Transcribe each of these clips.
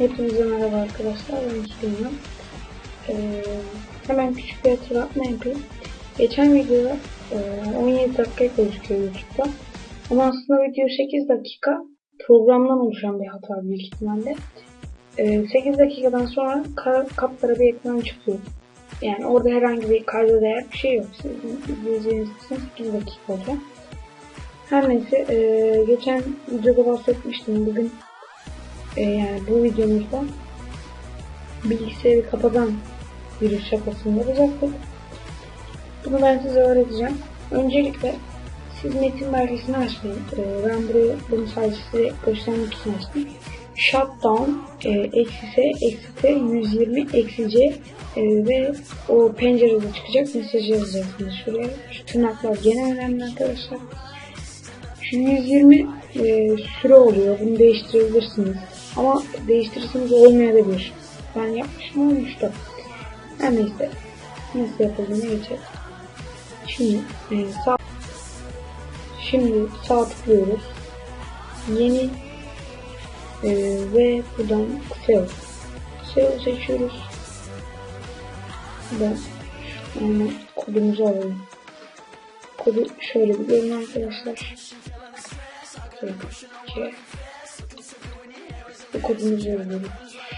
arkadaşlar ben Süleyman. Ee, hemen küçük bir hatırlatma yapayım. Geçen videoda e, 17 dakika gözüküyor YouTube'da. Ama aslında video 8 dakika programdan oluşan bir hata büyük ihtimalle. E, 8 dakikadan sonra ka kapkara bir ekran çıkıyor. Yani orada herhangi bir kayda değer bir şey yok. Sizin izleyeceğiniz için 8 dakika olacak. Her neyse e, geçen videoda bahsetmiştim. Bugün e, yani bu videomuzda bilgisayarı kapatan virüs şakasını yapacaktık. Bunu ben size öğreteceğim. Öncelikle siz metin belgesini açmayın. E, ben buraya bunu sadece size göstermek için açtım. Shutdown e, eksi S eksi T 120 eksi C e, ve o pencerede çıkacak mesaj yazacaksınız şuraya. Şu tırnaklar gene önemli arkadaşlar. Şu 120 e, süre oluyor. Bunu değiştirebilirsiniz. Ama değiştirirseniz olmayabilir. Ben yapmışım olmuştu. Her neyse. Nasıl yapıldığını geçelim. Şimdi e, sağ Şimdi sağ tıklıyoruz. Yeni e, ve buradan SEO. SEO seçiyoruz. Buradan yani kodumuzu alalım. Kodu şöyle bir görün arkadaşlar. C. Bu kodumuzu.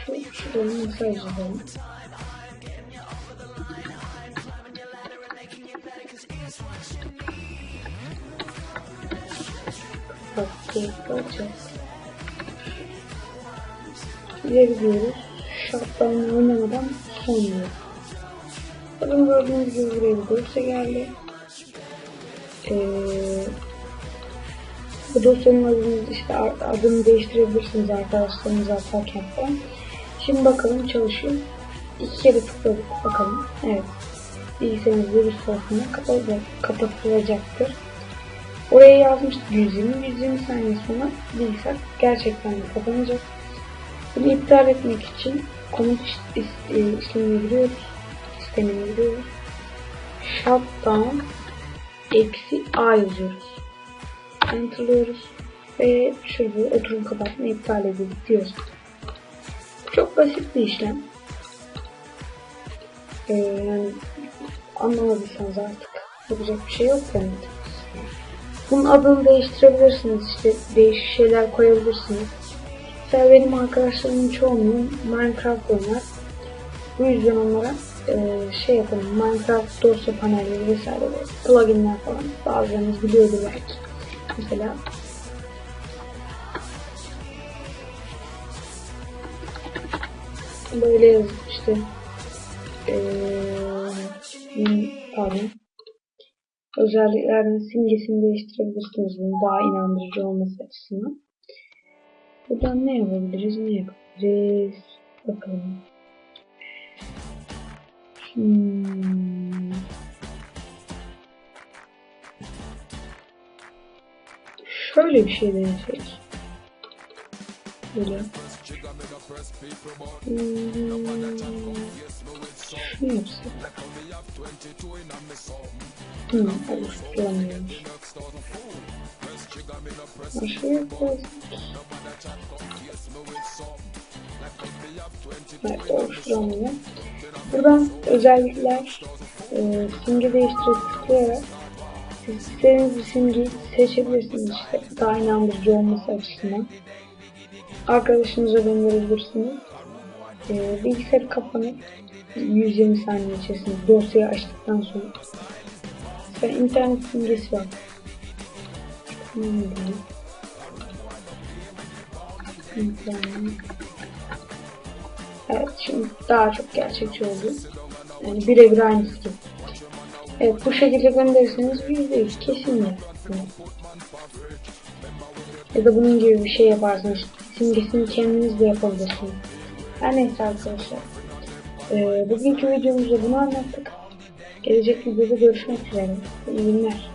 Şu, şuradan mesaj yazalım. Bak, yapacağız. İleri diyoruz. Shutdown oynamadan son diyor. Bakın gördüğünüz gibi buraya bir dosya geldi. Ee, bu dosyanın adını, işte adını değiştirebilirsiniz arkadaşlarınıza atarken. Şimdi bakalım çalışıyor. İki kere tıkladık bakalım. Evet. Bilgisayarınız virüs tarafından kapatılacak, kapatılacaktır. Oraya yazmıştık 120. 120 saniye sonra bilgisayar gerçekten de kapanacak. Bunu iptal etmek için komut işlemine giriyoruz. Sistemine giriyoruz. Shutdown eksi A yazıyoruz. Enter'lıyoruz. Ve şurada oturum kapatma iptal edildi diyoruz. Çok basit bir işlem. Ee, yani anlamadıysanız artık yapacak bir şey yok yani. Bunun adını değiştirebilirsiniz işte değişik şeyler koyabilirsiniz. Mesela benim arkadaşlarımın çoğunluğu Minecraft oynar. Bu yüzden onlara e, şey yapalım Minecraft dosya panelleri vesaire böyle pluginler falan bazılarınız biliyordur belki. Mesela böyle yazıp işte ee, pardon özelliklerden simgesini değiştirebilirsiniz bunu daha inandırıcı olması açısından. Buradan ne yapabiliriz ne yapabiliriz bakalım. Hmm. Şöyle bir şey denesek. Böyle. Hmm. Şunu yapsak. Hmm, oluşturamıyormuş. Başka yapalım. Evet, oluşturamıyor. Buradan özellikler e, simge değiştirip tıklayarak istediğiniz bir simgeyi seçebilirsiniz işte daha inandırıcı olması açısından. Arkadaşınıza gönderebilirsiniz. E, bilgisayarı kapanıp 120 saniye içerisinde dosyayı açtıktan sonra ve internet simgesi var. Evet şimdi daha çok gerçekçi oldu. Yani birebir aynısı gibi. Evet bu şekilde gönderirseniz %100 kesin ya. Ya da bunun gibi bir şey yaparsınız. Simgesini kendiniz de yapabilirsiniz. Her neyse arkadaşlar. Ee, bugünkü videomuzda bunu anlattık. Gelecek videoda görüşmek üzere. İyi günler.